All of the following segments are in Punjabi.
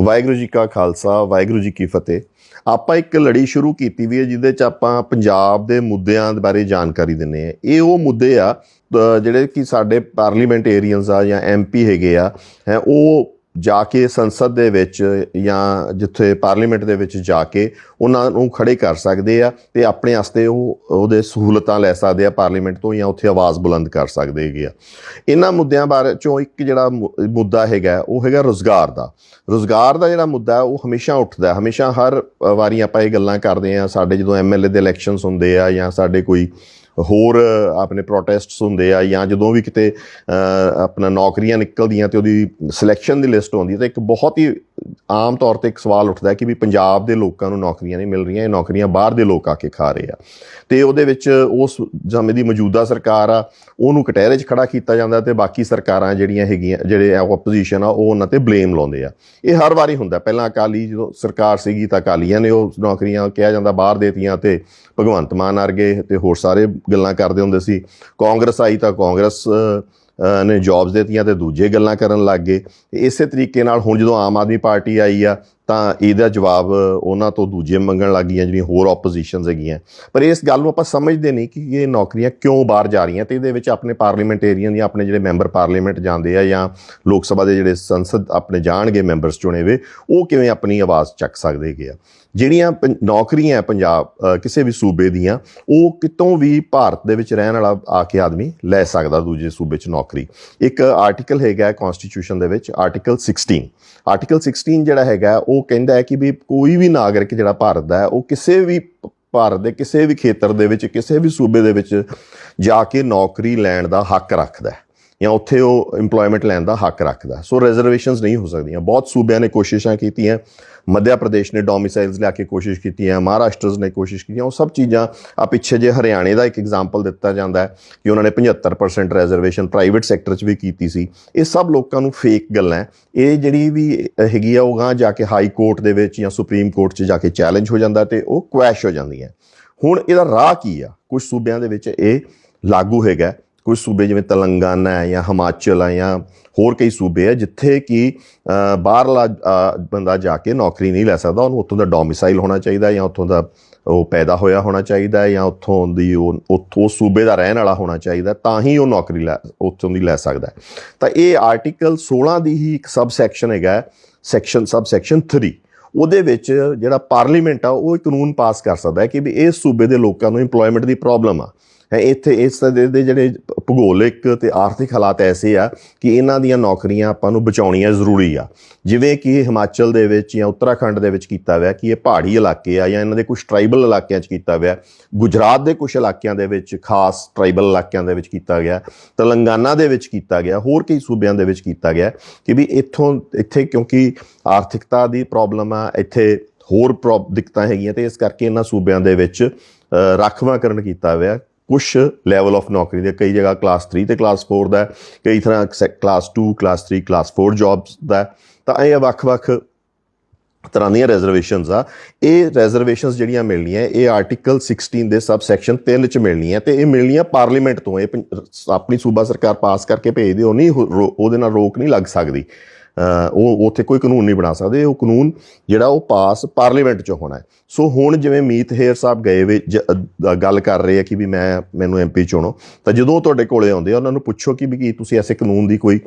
ਵਾਹਿਗੁਰੂ ਜੀ ਕਾ ਖਾਲਸਾ, ਵਾਹਿਗੁਰੂ ਜੀ ਕੀ ਫਤਿਹ। ਆਪਾਂ ਇੱਕ ਲੜੀ ਸ਼ੁਰੂ ਕੀਤੀ ਵੀ ਹੈ, ਜਿਹਦੇ ਚ ਆਪਾਂ ਪੰਜਾਬ ਦੇ ਮੁੱਦਿਆਂ ਬਾਰੇ ਜਾਣਕਾਰੀ ਦਿੰਨੇ ਆ ਇਹ ਉਹ ਮੁੱਦੇ ਆ ਜਿਹੜੇ ਕਿ ਸਾਡੇ ਪਾਰਲੀਮੈਂਟੇਰੀਅਨਸ ਆ ਜਾਂ ਐਮਪੀ ਹੈਗੇ ਆ, ਹੈ, ਉਹ ਜਾ ਕੇ ਸੰਸਦ ਦੇ ਵਿੱਚ ਜਾਂ ਜਿੱਥੇ ਪਾਰਲੀਮੈਂਟ ਦੇ ਵਿੱਚ ਜਾ ਕੇ ਉਹਨਾਂ ਨੂੰ ਖੜੇ ਕਰ ਸਕਦੇ ਆ ਤੇ ਆਪਣੇ ਵਾਸਤੇ ਉਹ ਉਹਦੇ ਸਹੂਲਤਾਂ ਲੈ ਸਕਦੇ ਆ ਪਾਰਲੀਮੈਂਟ ਤੋਂ ਜਾਂ ਉੱਥੇ ਆਵਾਜ਼ ਬੁਲੰਦ ਕਰ ਸਕਦੇ ਹੈਗੇ ਆ। ਇਹਨਾਂ ਮੁੱਦਿਆਂ ਬਾਰੇ ਚੋਂ ਇੱਕ ਜਿਹੜਾ ਮੁ- ਮੁੱਦਾ ਹੈਗਾ, ਉਹ ਹੈਗਾ ਰੋਜ਼ਗਾਰ ਦਾ। ਰੋਜ਼ਗਾਰ ਦਾ ਜਿਹੜਾ ਮੁੱਦਾ, ਉਹ ਹਮੇਸ਼ਾ ਉੱਠਦਾ ਹਮੇਸ਼ਾ ਹਰ ਵਾਰੀ ਆਪਾਂ ਇਹ ਗੱਲਾਂ ਕਰਦੇ ਆ ਸਾਡੇ ਜਦੋਂ ਐਮਐਲਏ ਦੇ ਇਲੈਕਸ਼ਨਸ ਹੁੰਦੇ ਆ ਜਾਂ ਸਾਡੇ ਕੋਈ ਹੋਰ ਆਪਣੇ ਪ੍ਰੋਟੈਸਟਸ ਹੁੰਦੇ ਆ ਜਾਂ ਜਦੋਂ ਵੀ ਕਿਤੇ ਆਪਣਾ ਨੌਕਰੀਆਂ ਨਿਕਲਦੀਆਂ ਤੇ ਉਹਦੀ ਸਿਲੈਕਸ਼ਨ ਦੀ ਲਿਸਟ ਆਉਂਦੀ ਹੈ ਤਾਂ ਇੱਕ ਬਹੁਤ ਹੀ ਆਮ ਤੌਰ ਤੇ ਇੱਕ ਸਵਾਲ ਉੱਠਦਾ ਕਿ ਵੀ ਪੰਜਾਬ ਦੇ ਲੋਕਾਂ ਨੂੰ ਨੌਕਰੀਆਂ ਨਹੀਂ ਮਿਲ ਰਹੀਆਂ, ਇਹ ਨੌਕਰੀਆਂ ਬਾਹਰ ਦੇ ਲੋਕ ਆ ਕੇ ਖਾ ਰਹੇ ਆ। ਤੇ ਉਹਦੇ ਵਿੱਚ ਉਸ ਸਮੇਂ ਦੀ ਮੌਜੂਦਾ ਸਰਕਾਰ ਆ, ਉਹਨੂੰ ਕਟਹਿਰੇ 'ਚ ਖੜਾ ਕੀਤਾ ਜਾਂਦਾ ਤੇ ਬਾਕੀ ਸਰਕਾਰਾਂ ਜਿਹੜੀਆਂ ਹੈਗੀਆਂ, ਜਿਹੜੇ ਆਪੋਜੀਸ਼ਨ ਆ, ਉਹ ਉਹਨਾਂ ਤੇ ਬਲੇਮ ਲਾਉਂਦੇ ਆ। ਇਹ ਹਰ ਵਾਰੀ ਹੁੰਦਾ, ਪਹਿਲਾਂ ਅਕਾਲੀ ਜਦੋਂ ਸਰਕਾਰ ਸੀਗੀ ਤਾਂ ਅਕਾਲੀਆਂ ਨੇ ਉਹ ਨੌਕਰੀਆਂ ਕਿਹਾ ਜਾਂਦਾ ਬਾਹਰ ਦੇਤੀਆਂ ਤੇ ਭਗਵੰਤ ਮਾਨ ਵਰਗੇ ਤੇ ਹੋਰ ਸਾਰੇ ਗੱਲਾਂ ਕਰਦੇ ਹੁੰਦੇ ਸੀ। ਕਾਂਗਰਸ ਆਈ ਤਾਂ ਕਾਂਗਰਸ ਨੇ ਜੌਬਸ ਦਿੱਤੀਆਂ ਤੇ ਦੂਜੇ ਗੱਲਾਂ ਕਰਨ ਲੱਗ ਗਏ। ਇਸੇ ਤਰੀਕੇ ਨਾਲ ਹੁਣ ਜਦੋਂ ਆਮ ਆਦਮੀ ਪਾਰਟੀ ਆਈ ਆ ਤਾਂ ਇਹਦਾ ਜਵਾਬ ਉਹਨਾਂ ਤੋਂ ਦੂਜੇ ਮੰਗਣ ਲੱਗ ਗਈਆਂ, ਜਿਹੜੀਆਂ ਹੋਰ ਆਪੋਜੀਸ਼ਨਸ ਹੈਗੀਆਂ। ਪਰ ਇਸ ਗੱਲ ਨੂੰ ਆਪਾਂ ਸਮਝਦੇ ਨਹੀਂ ਕਿ ਇਹ ਨੌਕਰੀਆਂ ਕਿਉਂ ਬਾਹਰ ਜਾ ਰਹੀਆਂ ਤੇ ਇਹਦੇ ਵਿੱਚ ਆਪਣੇ ਪਾਰਲੀਮੈਂਟੇਰੀਅਨ ਦੀਆਂ ਆਪਣੇ ਜਿਹੜੇ ਮੈਂਬਰ ਪਾਰਲੀਮੈਂਟ ਜਾਂਦੇ ਆ ਜਾਂ ਲੋਕ ਸਭਾ ਦੇ ਜਿਹੜੇ ਸੰਸਦ ਆਪਣੇ ਜਾਣਗੇ ਮੈਂਬਰਸ ਚੁਣੇ ਵੇ ਉਹ ਕਿਵੇਂ ਆਪਣੀ ਆਵਾਜ਼ ਚੱਕ ਸਕਦੇ ਹੈਗੇ ਆ। ਜਿਹੜੀਆਂ ਪੰ- ਨੌਕਰੀਆਂ ਪੰਜਾਬ ਕਿਸੇ ਵੀ ਸੂਬੇ ਦੀਆਂ, ਉਹ ਕਿਤੋਂ ਵੀ ਭਾਰਤ ਦੇ ਵਿੱਚ ਰਹਿਣ ਵਾਲਾ ਆ ਕੇ ਆਦਮੀ ਲੈ ਸਕਦਾ ਦੂਜੇ ਸੂਬੇ 'ਚ ਨੌਕਰੀ। ਇੱਕ ਆਰਟੀਕਲ ਹੈਗਾ ਕਨਸਟੀਟਿਊਸ਼ਨ ਦੇ ਵਿੱਚ ਆਰਟੀਕਲ 16 ਆਰਟੀਕਲ 16 ਜਿਹੜਾ ਹੈਗਾ, ਉਹ ਉਹ ਕਹਿੰਦਾ ਹੈ ਕਿ ਵੀ ਕੋਈ ਵੀ ਨਾਗਰਿਕ ਜਿਹੜਾ ਭਾਰਤ ਦਾ ਹੈ, ਉਹ ਕਿਸੇ ਵੀ ਭਾਰਤ ਦੇ ਕਿਸੇ ਵੀ ਖੇਤਰ ਦੇ ਵਿੱਚ, ਕਿਸੇ ਵੀ ਸੂਬੇ ਦੇ ਵਿੱਚ ਜਾ ਕੇ ਨੌਕਰੀ ਲੈਣ ਦਾ ਹੱਕ ਰੱਖਦਾ ਹੈ। ਜਾਂ ਉੱਥੇ ਉਹ EMPLOYMENT ਲੈਣ ਦਾ ਹੱਕ ਰੱਖਦਾ। ਸੋ ਰਿਜ਼ਰਵੇਸ਼ਨਸ ਨਹੀਂ ਹੋ ਸਕਦੀਆਂ। ਬਹੁਤ ਸੂਬਿਆਂ ਨੇ ਕੋਸ਼ਿਸ਼ਾਂ ਕੀਤੀਆਂ। ਮੱਧਿਆ ਪ੍ਰਦੇਸ਼ ਨੇ ਡੋਮਿਸਾਈਲਸ ਲਿਆ ਕੇ ਕੋਸ਼ਿਸ਼ ਕੀਤੀ ਹੈ ਮਹਾਰਾਸ਼ਟਰਸ ਨੇ ਕੋਸ਼ਿਸ਼ ਕੀਤੀ ਹੈ ਉਹ ਸਭ ਚੀਜ਼ਾਂ ਆ ਪਿੱਛੇ ਜੇ ਹਰਿਆਣੇ ਦਾ ਇੱਕ ਐਗਜ਼ਾਮਪਲ ਦਿੱਤਾ ਜਾਂਦਾ ਹੈ ਕਿ ਉਹਨਾਂ ਨੇ 75% ਰਿਜ਼ਰਵੇਸ਼ਨ ਪ੍ਰਾਈਵੇਟ ਸੈਕਟਰ 'ਚ ਵੀ ਕੀਤੀ ਸੀ। ਇਹ ਸਭ ਲੋਕਾਂ ਨੂੰ ਫੇਕ ਗੱਲਾਂ ਹੈ। ਇਹ ਜਿਹੜੀ ਵੀ ਹੈਗੀ ਆ, ਉਹ ਗਾਂ ਜਾ ਕੇ ਹਾਈ ਕੋਰਟ ਦੇ ਵਿੱਚ ਜਾਂ ਸੁਪਰੀਮ ਕੋਰਟ 'ਚ ਜਾ ਕੇ ਚੈਲੰਜ ਹੋ ਜਾਂਦਾ ਤੇ ਉਹ ਕੁਐਸ਼ ਹੋ ਜਾਂਦੀਆਂ। ਹੁਣ ਇਹਦਾ ਰਾਹ ਕੀ ਆ? ਕੁਝ ਸੂਬਿਆਂ ਦੇ ਵਿੱਚ ਇਹ ਲਾਗੂ ਹੈਗਾ। ਕੁਝ ਸੂਬੇ ਜਿਵੇਂ ਤੇਲੰਗਾਨਾ ਹੈ ਜਾਂ ਹਿਮਾਚਲ ਹੈ ਜਾਂ ਹੋਰ ਕਈ ਸੂਬੇ ਹੈ ਜਿੱਥੇ ਕਿ ਬਾਹਰਲਾ ਬੰਦਾ ਜਾ ਕੇ ਨੌਕਰੀ ਨਹੀਂ ਲੈ ਸਕਦਾ, ਉਹਨੂੰ ਉੱਥੋਂ ਦਾ ਡੋਮਿਸਾਈਲ ਹੋਣਾ ਚਾਹੀਦਾ ਜਾਂ ਉੱਥੋਂ ਦਾ ਉਹ ਪੈਦਾ ਹੋਇਆ ਹੋਣਾ ਚਾਹੀਦਾ ਜਾਂ ਉੱਥੋਂ ਦੀ ਉਹ, ਉੱਥੋਂ ਸੂਬੇ ਦਾ ਰਹਿਣ ਵਾਲਾ ਹੋਣਾ ਚਾਹੀਦਾ ਤਾਂ ਹੀ ਉਹ ਨੌਕਰੀ ਲੈ, ਉੱਥੋਂ ਦੀ ਲੈ ਸਕਦਾ ਤਾਂ ਇਹ ਆਰਟੀਕਲ 16 ਦੀ ਹੀ ਇੱਕ ਸਬ ਸੈਕਸ਼ਨ ਹੈਗਾ ਸੈਕਸ਼ਨ ਸਬ ਸੈਕਸ਼ਨ 3 ਉਹਦੇ ਵਿੱਚ ਜਿਹੜਾ ਪਾਰਲੀਮੈਂਟ ਆ, ਉਹ ਕਾਨੂੰਨ ਪਾਸ ਕਰ ਸਕਦਾ ਹੈ ਕਿ ਵੀ ਇਸ ਸੂਬੇ ਦੇ ਲੋਕਾਂ ਨੂੰ EMPLOYMENT ਦੀ ਪ੍ਰੋਬਲਮ ਆ। ਇੱਥੇ ਇਸ ਦੇ ਦੇ ਜਿਹੜੇ ਭੂਗੋਲਿਕ ਤੇ ਆਰਥਿਕ ਹਾਲਾਤ ਐਸੇ ਆ ਕਿ ਇਹਨਾਂ ਦੀਆਂ ਨੌਕਰੀਆਂ ਆਪਾਂ ਨੂੰ ਬਚਾਉਣੀਆਂ ਜ਼ਰੂਰੀ ਆ। ਜਿਵੇਂ ਕਿ ਹਿਮਾਚਲ ਦੇ ਵਿੱਚ ਜਾਂ ਉੱਤਰਾਖੰਡ ਦੇ ਵਿੱਚ ਕੀਤਾ ਹੋਇਆ ਕਿ ਇਹ ਪਹਾੜੀ ਇਲਾਕੇ ਆ ਜਾਂ ਇਹਨਾਂ ਦੇ ਕੁਝ ਟ੍ਰਾਈਬਲ ਇਲਾਕਿਆਂ 'ਚ ਕੀਤਾ ਹੋਇਆ। ਗੁਜਰਾਤ ਦੇ ਕੁਝ ਇਲਾਕਿਆਂ ਦੇ ਵਿੱਚ ਖਾਸ ਟ੍ਰਾਈਬਲ ਇਲਾਕਿਆਂ ਦੇ ਵਿੱਚ ਕੀਤਾ ਗਿਆ। ਤੇਲੰਗਾਨਾ ਦੇ ਵਿੱਚ ਕੀਤਾ ਗਿਆ। ਹੋਰ ਕਈ ਸੂਬਿਆਂ ਦੇ ਵਿੱਚ ਕੀਤਾ ਗਿਆ ਕਿ ਵੀ ਇੱਥੋਂ ਇੱਥੇ ਕਿਉਂਕਿ ਆਰਥਿਕਤਾ ਦੀ ਪ੍ਰੋਬਲਮ ਆ, ਇੱਥੇ ਹੋਰ ਪ੍ਰੋਬ ਦਿੱਕਤਾਂ ਹੈਗੀਆਂ ਤੇ ਇਸ ਕਰਕੇ ਇਹਨਾਂ ਸੂਬਿਆਂ ਦੇ ਵਿੱਚ ਰਾਖਵਾਂਕਰਨ ਕੀਤਾ ਹੋਇਆ। ਕੁਝ ਲੈਵਲ ਆਫ ਨੌਕਰੀ ਦੇ, ਕਈ ਜਗ੍ਹਾ ਕਲਾਸ 3 ਤੇ ਕਲਾਸ 4 ਦਾ ਕਈ ਤਰ੍ਹਾਂ ਕਲਾਸ 2 ਕਲਾਸ 3 ਕਲਾਸ 4 ਜੌਬਸ ਦਾ ਤਾਂ ਇਹ ਵੱਖ-ਵੱਖ ਤਰ੍ਹਾਂ ਦੀਆਂ ਰਿਜ਼ਰਵੇਸ਼ਨਸ ਆ। ਇਹ ਰਿਜ਼ਰਵੇਸ਼ਨਸ ਜਿਹੜੀਆਂ ਮਿਲਣੀਆਂ ਇਹ ਆਰਟੀਕਲ 16 ਦੇ ਸਬ ਸੈਕਸ਼ਨ 3 ਚ ਮਿਲਣੀਆਂ ਤੇ ਇਹ ਮਿਲਣੀਆਂ ਪਾਰਲੀਮੈਂਟ ਤੋਂ, ਇਹ ਪੰ- ਆਪਣੀ ਸੂਬਾ ਸਰਕਾਰ ਪਾਸ ਕਰਕੇ ਭੇਜਦੇ ਉਹ ਨਹੀਂ ਰੋ- ਉਹਦੇ ਨਾਲ ਰੋਕ ਨਹੀਂ ਲੱਗ ਸਕਦੀ। ਉਹ ਉੱਥੇ ਕੋਈ ਕਾਨੂੰਨ ਨਹੀਂ ਬਣਾ ਸਕਦੇ। ਉਹ ਕਾਨੂੰਨ ਜਿਹੜਾ ਉਹ ਪਾਸ ਪਾਰਲੀਮੈਂਟ 'ਚ ਹੋਣਾ ਹੈ। ਸੋ ਹੁਣ ਜਿਵੇਂ ਮੀਤ ਹੇਰ ਸਾਹਿਬ ਗਏ ਵੇ ਜ- ਗੱਲ ਕਰ ਰਹੇ ਆ ਕਿ ਵੀ ਮੈਂ ਮੈਨੂੰ ਐਮਪੀ ਚੁਣੋ ਤਾਂ ਜਦੋਂ ਤੁਹਾਡੇ ਕੋਲੇ ਆਉਂਦੇ ਆ ਉਹਨਾਂ ਨੂੰ ਪੁੱਛੋ ਕਿ ਵੀ ਕੀ ਤੁਸੀਂ ਐਸੇ ਕਾਨੂੰਨ ਦੀ ਕੋਈ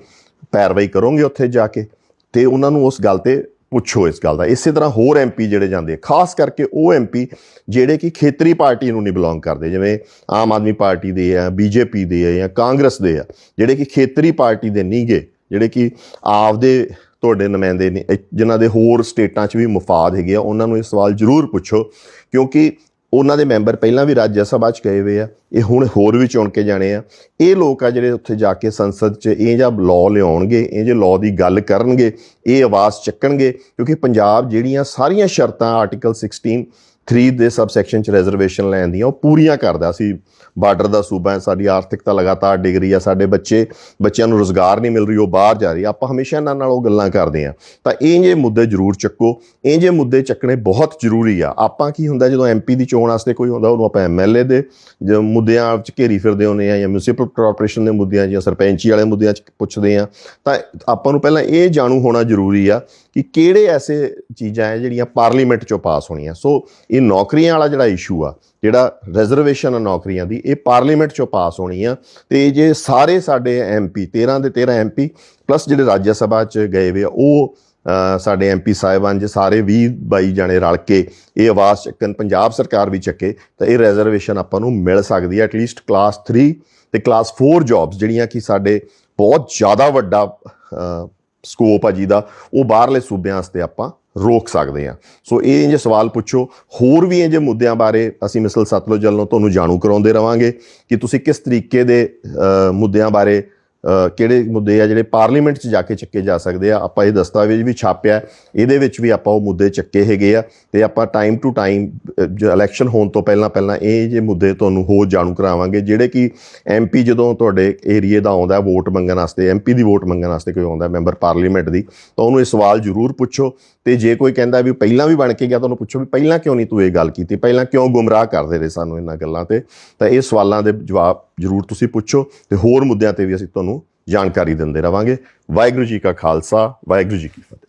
ਪੈਰਵਾਈ ਕਰੋਗੇ ਉੱਥੇ ਜਾ ਕੇ? ਤੇ ਉਹਨਾਂ ਨੂੰ ਉਸ ਗੱਲ ਤੇ ਪੁੱਛੋ ਇਸ ਗੱਲ ਦਾ। ਇਸੇ ਤਰ੍ਹਾਂ ਹੋਰ ਐਮਪੀ ਜਿਹੜੇ ਜਾਂਦੇ ਆ, ਖਾਸ ਕਰਕੇ ਉਹ ਐਮਪੀ ਜਿਹੜੇ ਕਿ ਖੇਤਰੀ ਪਾਰਟੀ ਨੂੰ ਨਹੀਂ ਬਿਲੋਂਗ ਕਰਦੇ। ਜਿਵੇਂ ਆਮ ਆਦਮੀ ਪਾਰਟੀ ਦੇ ਆ ਬੀਜੇਪੀ ਦੇ ਆ ਜਾਂ ਕਾਂਗਰਸ ਦੇ ਆ ਜਿਹੜੇ ਕਿ ਖੇਤਰੀ ਪਾਰਟੀ ਦੇ ਨਹੀਂਗੇ। ਜਿਹੜੇ ਕਿ ਆਪਦੇ ਤੁਹਾਡੇ ਨੁਮਾਇੰਦੇ ਨੇ, ਇਹ ਜਿਨ੍ਹਾਂ ਦੇ ਹੋਰ ਸਟੇਟਾਂ 'ਚ ਵੀ ਮਫਾਦ ਹੈਗੇ ਆ, ਉਹਨਾਂ ਨੂੰ ਇਹ ਸਵਾਲ ਜ਼ਰੂਰ ਪੁੱਛੋ, ਕਿਉਂਕਿ ਉਹਨਾਂ ਦੇ ਮੈਂਬਰ ਪਹਿਲਾਂ ਵੀ ਰਾਜ ਸਭਾ 'ਚ ਗਏ ਹੋਏ ਆ, ਇਹ ਹੁਣ ਹੋਰ ਵੀ ਚੁਣ ਕੇ ਜਾਣੇ ਆ। ਇਹ ਲੋਕ ਆ ਜਿਹੜੇ ਉੱਥੇ ਜਾ ਕੇ ਸੰਸਦ 'ਚ ਇਹ ਜਾਂ ਲਾਅ ਲਿਆਉਣਗੇ, ਇਹ ਜੇ ਲਾਅ ਦੀ ਗੱਲ ਕਰਨਗੇ, ਇਹ ਆਵਾਜ਼ ਚੱਕਣਗੇ, ਕਿਉਂਕਿ ਪੰਜਾਬ ਜਿਹੜੀਆਂ ਸਾਰੀਆਂ ਸ਼ਰਤਾਂ ਆਰਟੀਕਲ 16 3 ਦੇ ਸਬ ਸੈਕਸ਼ਨ ਚ ਰਿਜ਼ਰਵੇਸ਼ਨ ਲੈਣ ਦੀਆਂ, ਉਹ ਪੂਰੀਆਂ ਕਰਦਾ ਸੀ। ਬਾਰਡਰ ਦਾ ਸੂਬਾ ਹੈ, ਸਾਡੀ ਆਰਥਿਕਤਾ ਲਗਾਤਾਰ ਡਿੱਗ ਰਹੀ ਆ, ਸਾਡੇ ਬੱਚੇ, ਬੱਚਿਆਂ ਨੂੰ ਰੋਜ਼ਗਾਰ ਨਹੀਂ ਮਿਲ ਰਹੀ, ਉਹ ਬਾਹਰ ਜਾ ਰਹੀ ਆਪਾਂ ਹਮੇਸ਼ਾ ਇਹਨਾਂ ਨਾਲ ਉਹ ਗੱਲਾਂ ਕਰਦੇ ਆ। ਤਾਂ ਇਹ ਜੇ ਮੁੱਦੇ ਜ਼ਰੂਰ ਚੱਕੋ, ਇਹ ਜੇ ਮੁੱਦੇ ਚੱਕਣੇ ਬਹੁਤ ਜ਼ਰੂਰੀ ਆ। ਆਪਾਂ ਕੀ ਹੁੰਦਾ, ਜਦੋਂ ਐਮਪੀ ਦੀ ਚੋਣ ਵਾਸਤੇ ਕੋਈ ਹੁੰਦਾ, ਉਹਨੂੰ ਆਪਾਂ ਐਮਐਲਏ ਦੇ ਜੋ ਮੁੱਦਿਆਂ ਵਿੱਚ ਘੇਰੀ ਫਿਰਦੇ ਹੁੰਦੇ ਆ ਜਾਂ ਮਿਊਨਿਸਪਲ ਕਾਰਪੋਰੇਸ਼ਨ ਦੇ ਮੁੱਦਿਆਂ ਜਾਂ ਸਰਪੰਚੀ ਵਾਲੇ ਮੁੱਦਿਆਂ 'ਚ ਪੁੱਛਦੇ ਆ। ਤਾਂ ਆਪਾਂ ਨੂੰ ਪਹਿਲਾਂ ਇਹ ਜਾਣੂ ਹੋਣਾ ਜ਼ਰੂਰੀ ਆ ਕਿ ਕਿਹੜੇ ਐਸੇ ਚੀਜ਼ਾਂ ਹੈ ਜਿਹੜੀਆਂ ਪਾਰਲੀਮੈਂਟ 'ਚੋਂ ਪਾਸ ਹੋਣੀਆਂ। ਸੋ ਇਹ ਨੌਕਰੀਆਂ ਵਾਲਾ ਜਿਹੜਾ ਇਸ਼ੂ ਆ ਜਿਹੜਾ ਰਿਜ਼ਰਵੇਸ਼ਨ ਆ ਨੌਕਰੀਆਂ ਦੀ ਇਹ ਪਾਰਲੀਮੈਂਟ 'ਚੋਂ ਪਾਸ ਹੋਣੀ ਆ। ਤੇ ਜੇ ਸਾਰੇ ਸਾਡੇ ਐਮਪੀ 13 ਦੇ 13 ਐਮਪੀ ਪਲੱਸ ਜਿਹੜੇ ਰਾਜ ਸਭਾ 'ਚ ਗਏ ਵੇ ਆ ਉਹ ਅ, ਸਾਡੇ ਐਮਪੀ ਸਾਹਿਬਾਨ ਜੇ ਸਾਰੇ 20 22 ਜਣੇ ਰਲ ਕੇ ਇਹ ਆਵਾਜ਼ ਚੱਕਣ ਪੰਜਾਬ ਸਰਕਾਰ ਵੀ ਚੱਕੇ ਤਾਂ ਇਹ ਰਿਜ਼ਰਵੇਸ਼ਨ ਆਪਾਂ ਨੂੰ ਮਿਲ ਸਕਦੀ ਹੈ ਐਟਲੀਸਟ ਕਲਾਸ 3 ਤੇ ਕਲਾਸ 4 ਜੌਬਸ ਜਿਹੜੀਆਂ ਕਿ ਸਾਡੇ ਬਹੁਤ ਜ਼ਿਆਦਾ ਵੱਡਾ ਸਕੋਪ ਆ ਜਿਹਦਾ ਉਹ ਬਾਹਰਲੇ ਸੂਬਿਆਂ ਵਾਸਤੇ ਆਪਾਂ ਰੋਕ ਸਕਦੇ ਆ ਸੋ ਇਹ ਜੇ ਸਵਾਲ ਪੁੱਛੋ। ਹੋਰ ਵੀ ਇਹ ਜੇ ਮੁੱਦਿਆਂ ਬਾਰੇ ਅਸੀਂ ਮਿਸਲ ਸਤਲੁਜ ਵੱਲੋਂ ਤੁਹਾਨੂੰ ਜਾਣੂ ਕਰਾਉਂਦੇ ਰਵਾਂਗੇ ਕਿ ਤੁਸੀਂ ਕਿਸ ਤਰੀਕੇ ਦੇ ਮੁੱਦਿਆਂ ਬਾਰੇ ਕਿਹੜੇ ਮੁੱਦੇ ਆ ਜਿਹੜੇ ਪਾਰਲੀਮੈਂਟ 'ਚ ਜਾ ਕੇ ਚੱਕੇ ਜਾ ਸਕਦੇ ਆ? ਆਪਾਂ ਇਹ ਦਸਤਾਵੇਜ਼ ਵੀ ਛਾਪਿਆ ਇਹਦੇ ਵਿੱਚ ਵੀ ਆਪਾਂ ਉਹ ਮੁੱਦੇ ਚੱਕੇ ਹੈਗੇ ਆ ਤੇ ਆਪਾਂ ਟਾਈਮ ਟੂ ਟਾਈਮ ਇਲੈਕਸ਼ਨ ਹੋਣ ਤੋਂ ਪਹਿਲਾਂ ਪਹਿਲਾਂ ਇਹ ਜੇ ਮੁੱਦੇ ਤੁਹਾਨੂੰ ਹੋਰ ਜਾਣੂ ਕਰਾਵਾਂਗੇ, ਜਿਹੜੇ ਕਿ ਐਮਪੀ ਜਦੋਂ ਤੁਹਾਡੇ ਏਰੀਏ ਦਾ ਆਉਂਦਾ ਵੋਟ ਮੰਗਣ ਵਾਸਤੇ ਐਮਪੀ ਦੀ ਵੋਟ ਮੰਗਣ ਵਾਸਤੇ ਕੋਈ ਆਉਂਦਾ ਮੈਂਬਰ ਪਾਰਲੀਮੈਂਟ ਦੀ, ਤਾਂ ਉਹਨੂੰ ਇਹ ਸਵਾਲ ਜ਼ਰੂਰ ਪੁੱਛੋ ਤੇ ਜੇ ਕੋਈ ਕਹਿੰਦਾ ਵੀ ਪਹਿਲਾਂ ਵੀ ਬਣ ਕੇ ਗਿਆ ਤੁਹਾਨੂੰ ਪੁੱਛੋ ਵੀ ਪਹਿਲਾਂ ਕਿਉਂ ਨਹੀਂ ਤੂੰ ਇਹ ਗੱਲ ਕੀਤੀ, ਪਹਿਲਾਂ ਕਿਉਂ ਗੁੰਮਰਾਹ ਕਰਦੇ ਰਹੇ ਸਾਨੂੰ ਇਹਨਾਂ ਗੱਲਾਂ ਤੇ? ਤਾਂ ਇਹ ਸਵਾਲਾਂ ਦੇ ਜਵਾਬ ਜ਼ਰੂਰ ਤੁਸੀਂ ਪੁੱਛੋ ਤੇ ਹੋਰ ਮੁੱਦਿਆਂ ਤੇ ਵੀ ਅਸੀਂ ਤੁਹਾਨੂੰ ਜਾਣਕਾਰੀ ਦਿੰਦੇ ਰਵਾਂਗੇ। ਵਾਹਿਗੁਰੂ ਜੀ ਕਾ ਖਾਲਸਾ, ਵਾਹਿਗੁਰੂ ਜੀ ਕੀ ਫਤਿਹ।